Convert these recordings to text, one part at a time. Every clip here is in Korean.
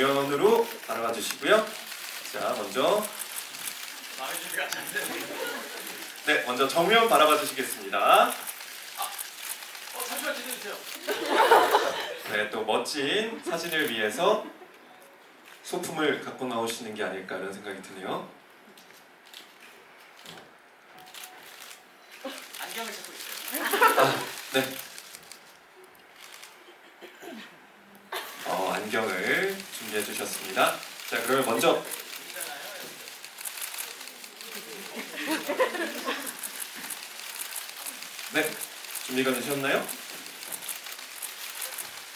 정면으로 바라봐 주시고요. 자, 먼저. 네, 먼저 정면 바라봐 주시겠습니다. 네, 또 멋진 사진을 위해서 소품을 갖고 나오시는 게 아닐까 이런 생각이 드네요. 안경을 찾고 있어요. 네. 어, 안경을 준비해 주셨습니다. 자, 그러면 먼저. 네, 준비가 되셨나요?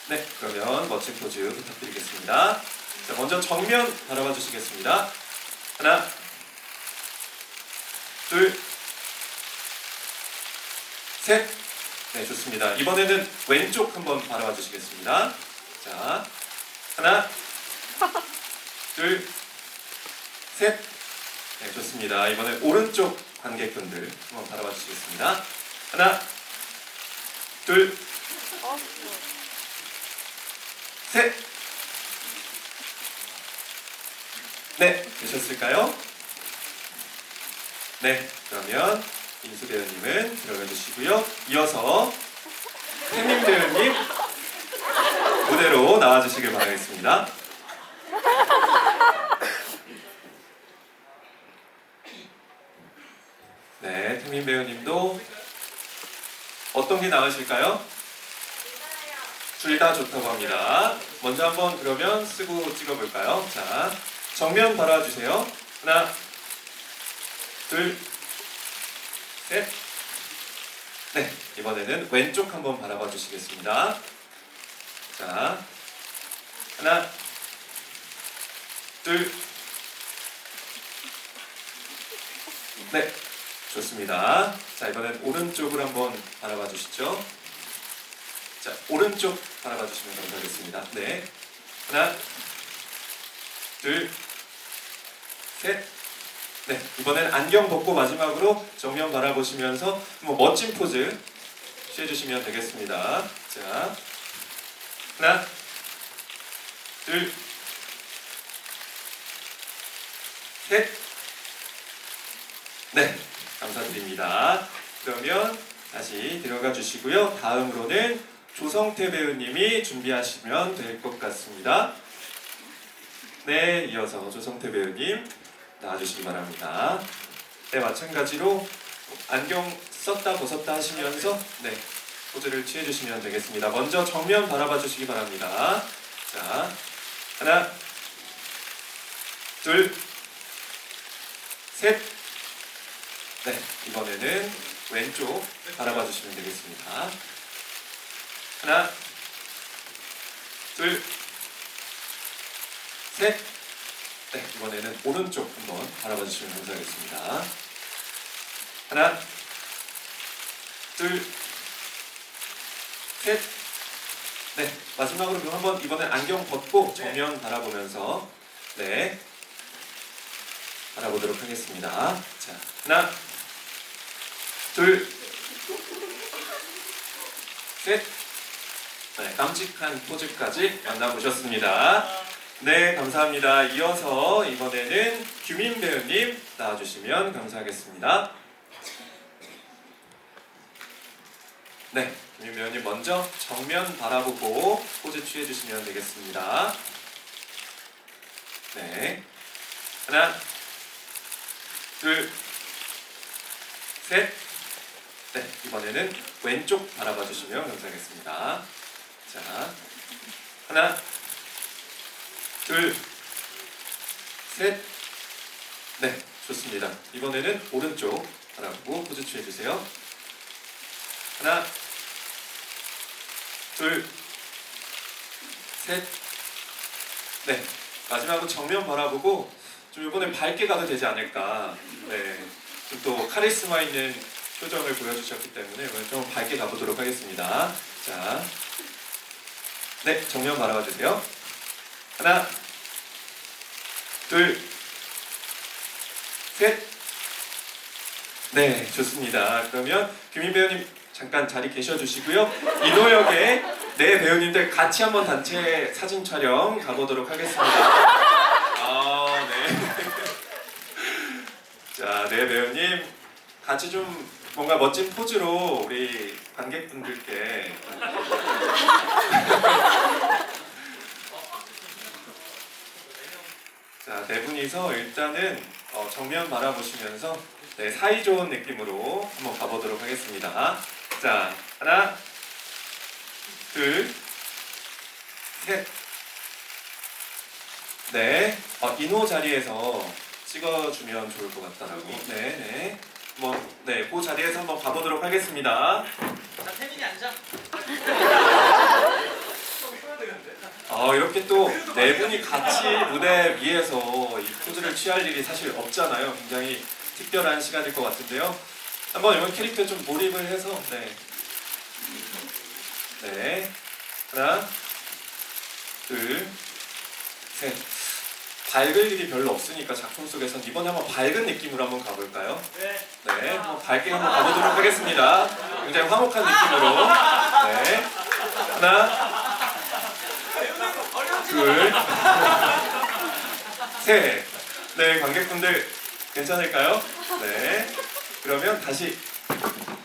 네, 그러면 멋진 포즈 부탁드리겠습니다. 자, 먼저 정면 바라봐 주시겠습니다. 하나, 둘, 셋. 네, 좋습니다. 이번에는 왼쪽 한번 바라봐 주시겠습니다. 자, 하나, 둘, 셋. 네, 좋습니다. 이번에 오른쪽 관객분들 한번 바라봐 주시겠습니다. 하나, 둘, 셋. 네, 되셨을까요? 네, 그러면 임수 배우님은 들어가 주시고요. 이어서 혜민 배우님 무대로 나와 주시길 바라겠습니다. 네, 태민 배우님도 어떤 게 나으실까요? 둘 다 좋다고 합니다. 먼저 한번 그러면 쓰고 찍어볼까요? 자, 정면 바라주세요. 하나, 둘, 셋. 네, 이번에는 왼쪽 한번 바라봐 주시겠습니다. 자, 하나, 둘, 네, 좋습니다. 자, 이번엔 오른쪽을 한번 바라봐 주시죠. 자, 오른쪽 바라봐 주시면 감사하겠습니다. 네. 하나, 둘, 셋. 네, 이번엔 안경 벗고 마지막으로 정면 바라보시면서 뭐 멋진 포즈 취해주시면 되겠습니다. 자, 하나, 둘, 셋. 네, 감사드립니다. 그러면 다시 들어가 주시고요. 다음으로는 조성태 배우님이 준비하시면 될 것 같습니다. 네, 이어서 조성태 배우님 나와주시기 바랍니다. 네, 마찬가지로 안경 썼다 벗었다 하시면서 네 포즈를 취해주시면 되겠습니다. 먼저 정면 바라봐 주시기 바랍니다. 자, 하나, 둘, 셋. 네, 이번에는 왼쪽 바라봐 주시면 되겠습니다. 하나, 둘, 셋. 네, 이번에는 오른쪽 한번 바라봐 주시면 감사하겠습니다. 하나, 둘, 셋. 네, 마지막으로 그럼 한번 이번엔 안경 벗고 정면 바라보면서 네 바라보도록 하겠습니다. 자, 하나, 둘, 셋. 네, 깜찍한 포즈까지 만나보셨습니다. 네, 감사합니다. 이어서 이번에는 규민 배우님 나와주시면 감사하겠습니다. 네, 규민 배우님 먼저 정면 바라보고 포즈 취해주시면 되겠습니다. 네, 하나, 둘, 셋. 네, 이번에는 왼쪽 바라봐 주시면 감사하겠습니다. 자, 하나, 둘, 셋. 네, 좋습니다. 이번에는 오른쪽 바라보고 포즈 취해 주세요. 하나, 둘, 셋. 네, 마지막으로 정면 바라보고 좀 이번엔 밝게 가도 되지 않을까. 네, 좀 또 카리스마 있는 표정을 보여주셨기 때문에 이번엔 좀 밝게 가보도록 하겠습니다. 자, 네, 정면 바라봐 주세요. 하나, 둘, 셋. 네, 좋습니다. 그러면 규민 배우님 잠깐 자리 계셔 주시고요. 이노역에 네 배우님들 같이 한번 단체 사진 촬영 가보도록 하겠습니다. 아, 네. 자, 네 배우님 같이 좀 뭔가 멋진 포즈로 우리 관객분들께 자, 네 분이서 일단은 어, 정면 바라보시면서 네, 사이좋은 느낌으로 한번 가보도록 하겠습니다. 자, 하나, 둘, 셋. 네, 어, 인호 자리에서 찍어주면 좋을 것 같다라고. 네, 네. 뭐, 네, 그 자리에서 한번 가보도록 하겠습니다. 자, 태민이 앉아. 아 이렇게 또 네 분이 같이 무대 위에서 이 포즈를 취할 일이 사실 없잖아요. 굉장히 특별한 시간일 것 같은데요. 한번 이런 캐릭터에 좀 몰입을 해서 네, 네 하나, 둘, 셋. 밝을 일이 별로 없으니까 작품 속에선 이번에 한번 밝은 느낌으로 한번 가볼까요? 네. 네, 한번 밝게 한번 가보도록 하겠습니다. 굉장히 화목한 느낌으로. 네, 하나. 둘, 셋. 네, 관객분들 괜찮을까요? 네. 그러면 다시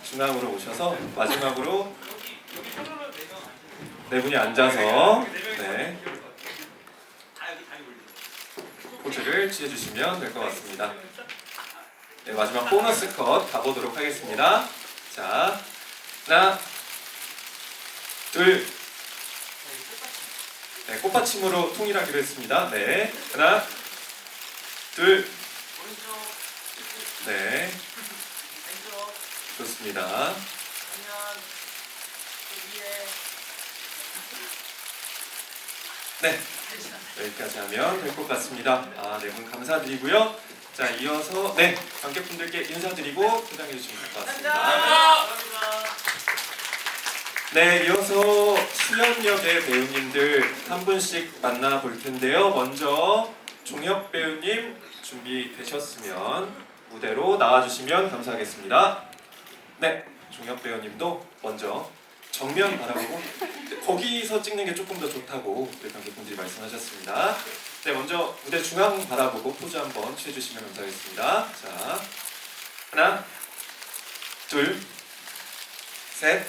중앙으로 오셔서 마지막으로. 네 분이 앉아서 네 명이서 네, 아, 여기 다리 취해주시면 될 것 같습니다. 네, 마지막 보너스 컷 가보도록 하겠습니다. 자, 하나, 둘, 네, 꽃받침으로 통일하기로 했습니다. 네, 하나, 둘, 네, 좋습니다. 정면, 또 위에. 네, 여기까지 하면 될 것 같습니다. 아, 네 분 감사드리고요. 자, 이어서 네 관객분들께 인사드리고 포장해 주시면 될 것 같습니다. 감사합니다. 네, 이어서 수연역의 배우님들 한 분씩 만나볼 텐데요. 먼저 종혁 배우님 준비되셨으면 무대로 나와주시면 감사하겠습니다. 네, 종혁 배우님도 먼저 정면 바라보고 거기서 찍는 게 조금 더 좋다고 우리 관객분들이 말씀하셨습니다. 네, 먼저 무대 중앙 바라보고 포즈 한번 취해주시면 감사하겠습니다. 자, 하나, 둘, 셋.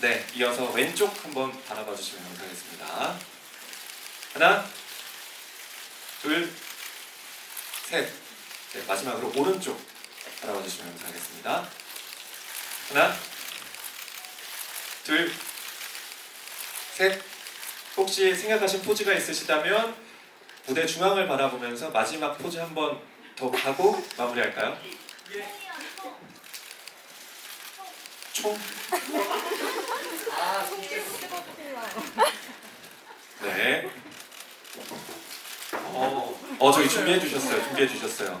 네, 이어서 왼쪽 한번 바라봐 주시면 감사하겠습니다. 하나, 둘, 셋. 네, 마지막으로 오른쪽 바라봐 주시면 감사하겠습니다. 하나, 둘, 셋. 혹시 생각하신 포즈가 있으시다면 무대 중앙을 바라보면서 마지막 포즈 한번 더 하고 마무리할까요? 총. 네. 어, 어 저기 준비해 주셨어요. 준비해 주셨어요.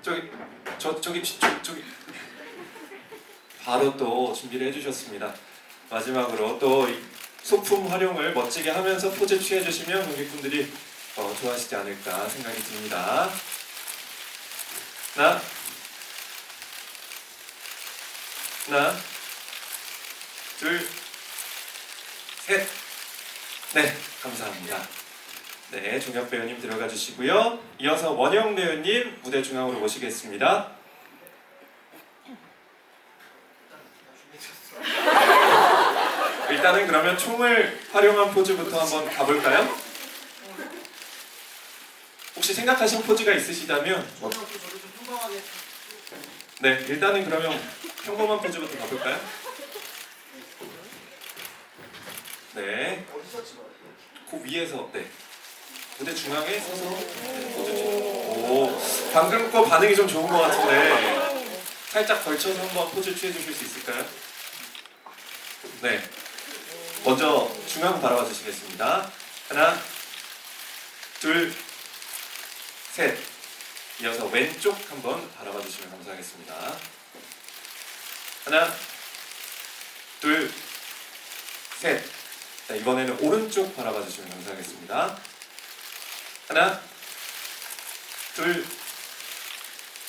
저기 저 저기 저, 저기 바로 또 준비를 해 주셨습니다. 마지막으로 또이 소품 활용을 멋지게 하면서 포즈 취해 주시면 관객분들이 어, 좋아하시지 않을까 생각이 듭니다. 하나, 하나, 둘, 셋. 네, 감사합니다. 네, 종혁 배우님 들어가 주시고요. 이어서 원영 배우님 무대 중앙으로 모시겠습니다. 일단은 그러면 총을 활용한 포즈부터 한번 가볼까요? 혹시 생각하신 포즈가 있으시다면. 네, 일단은 그러면 평범한 포즈부터 가볼까요? 네? 그 위에서 네 무대 중앙에 서서 네, 포즈 취- 오 방금 거 반응이 좀 좋은 것 같은데 살짝 걸쳐서 한번 포즈 취해 주실 수 있을까요? 네 먼저 중앙 바라봐 주시겠습니다 하나 둘 셋 이어서 왼쪽 한번 바라봐 주시면 감사하겠습니다 하나 둘 셋 자, 이번에는 오른쪽 바라봐 주시면 감사하겠습니다. 하나, 둘,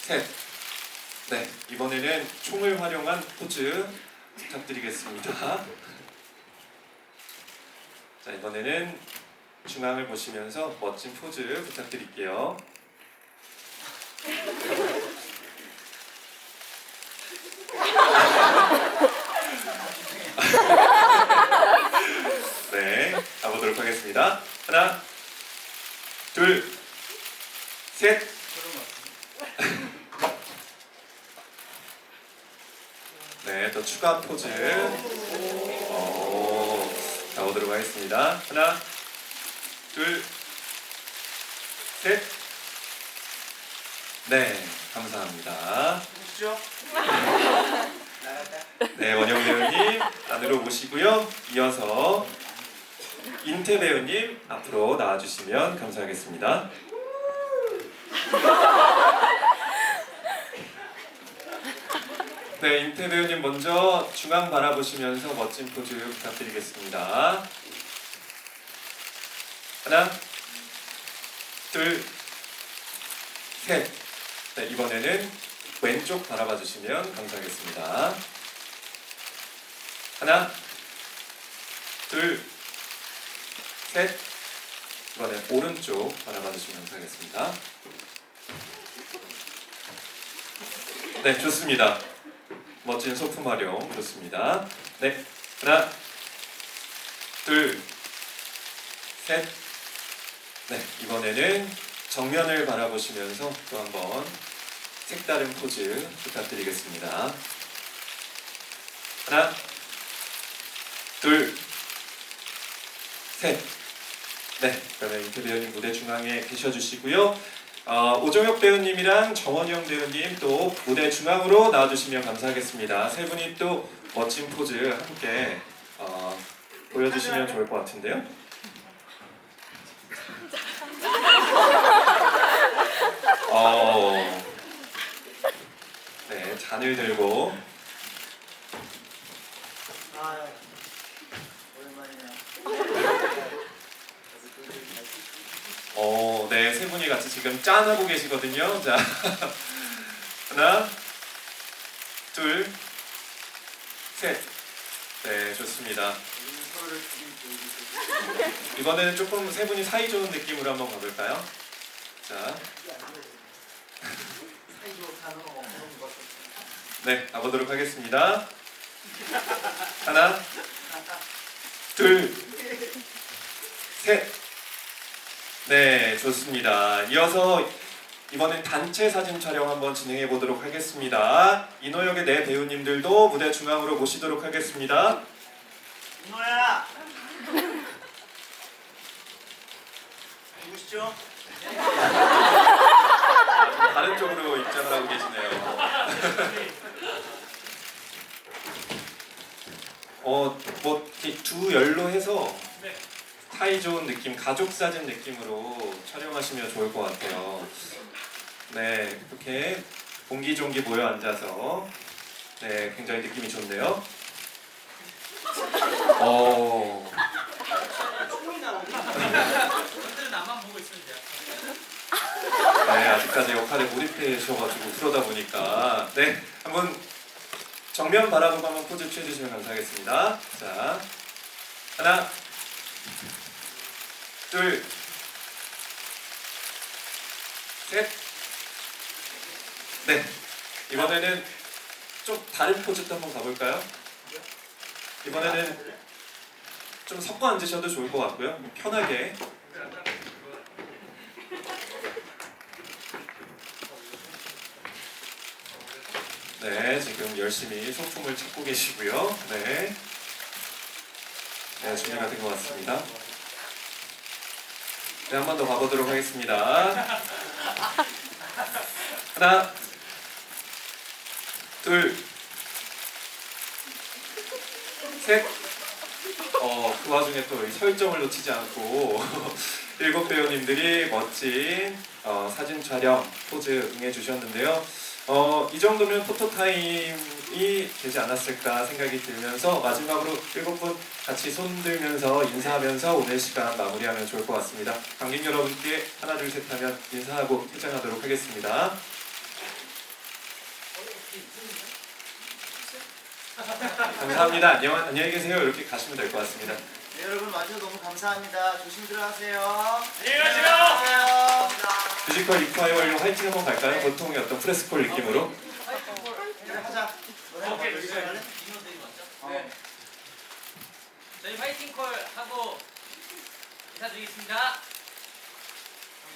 셋. 네, 이번에는 총을 활용한 포즈 부탁드리겠습니다. 자, 이번에는 중앙을 보시면서 멋진 포즈 부탁드릴게요. 네, 가보도록 하겠습니다. 하나, 둘, 셋. 네, 또 추가 포즈. 오, 가보도록 하겠습니다. 하나, 둘, 셋. 네, 감사합니다. 보시죠. 네, 원영 배우님 안으로 모시고요. 이어서 인태 배우님 앞으로 나와주시면 감사하겠습니다. 네, 인태 배우님 먼저 중앙 바라보시면서 멋진 포즈 부탁드리겠습니다. 하나, 둘, 셋. 네, 이번에는 왼쪽 바라봐 주시면 감사하겠습니다. 하나, 둘, 셋. 이번엔 오른쪽 바라봐 주시면 감사하겠습니다. 네, 좋습니다. 멋진 소품 활용 좋습니다. 네, 하나, 둘, 셋. 네, 이번에는 정면을 바라보시면서 또 한번 색다른 포즈 부탁드리겠습니다. 하나, 둘, 셋. 네, 그러면 배우님 무대 중앙에 계셔주시고요. 어, 오정혁 배우님이랑 정원영 배우님 또 무대 중앙으로 나와주시면 감사하겠습니다. 세 분이 또 멋진 포즈 함께 어, 보여주시면 좋을 것 같은데요. 어, 네, 잔을 들고 아, 오랜만이야. 어, 네, 세 분이 같이 지금 짠하고 계시거든요. 자, 하나, 둘, 셋. 네, 좋습니다. 이번에는 조금 세 분이 사이 좋은 느낌으로 한번 가볼까요? 자. 네, 가보도록 하겠습니다. 하나, 둘, 셋. 네, 좋습니다. 이어서 이번엔 단체 사진 촬영 한번 진행해 보도록 하겠습니다. 이노역의 네 배우님들도 무대 중앙으로 모시도록 하겠습니다. 인호야. 누구시죠? 아, 좀 다른 쪽으로 입장을 하고 계시네요. 어, 뭐 두 열로 해서 사이 좋은 느낌, 가족 사진 느낌으로 촬영하시면 좋을 것 같아요. 네, 이렇게 옹기종기 모여 앉아서 네, 굉장히 느낌이 좋네요. 어, 나오니? 사람들은 나만 보고 있으면 돼요. 네, 아직까지 역할에 몰입되셔가지고 그러다 보니까 네, 한번 정면 바라보고 한번 포즈 취해주시면 감사하겠습니다. 자, 하나, 둘, 셋. 네, 이번에는 좀 다른 포즈도 한번 가볼까요? 이번에는 좀 섞어 앉으셔도 좋을 것 같고요. 편하게. 네, 지금 열심히 소품을 찾고 계시고요. 네. 네, 준비가 된 것 같습니다. 네, 한 번 더 가보도록 하겠습니다. 하나, 둘, 셋. 어, 그 와중에 또이 설정을 놓치지 않고 일곱 배우님들이 멋진 어, 사진 촬영 포즈 응해 주셨는데요. 어, 이 정도면 포토타임 이 되지 않았을까 생각이 들면서 마지막으로 일곱 분 같이 손들면서 인사하면서 오늘 시간 마무리하면 좋을 것 같습니다. 관객 여러분께 하나 둘 셋 하면 인사하고 퇴장하도록 하겠습니다. 감사합니다. 안녕, 안녕히 계세요. 이렇게 가시면 될 것 같습니다. 네, 여러분 와주셔서 너무 감사합니다. 조심들 하세요. 안녕히 네, 가세요. 뮤지컬 이파이 완료 화이팅 한번 갈까요? 보통의 어떤 프레스콜 느낌으로. 박수로 인사드리겠습니다.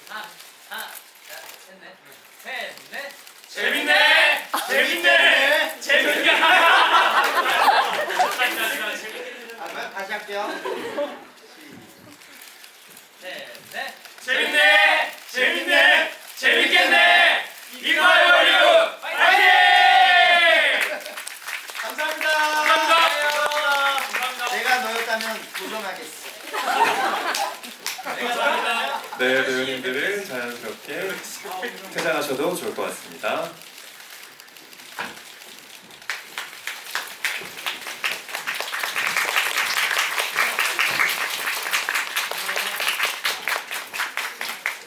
하나, 하나, 셋, 넷, 셋, 넷. 재밌네! 재밌네! 재밌네! 아, 다시 할게요. 셋, 넷. 재밌네! 보셔도 좋을 것 같습니다.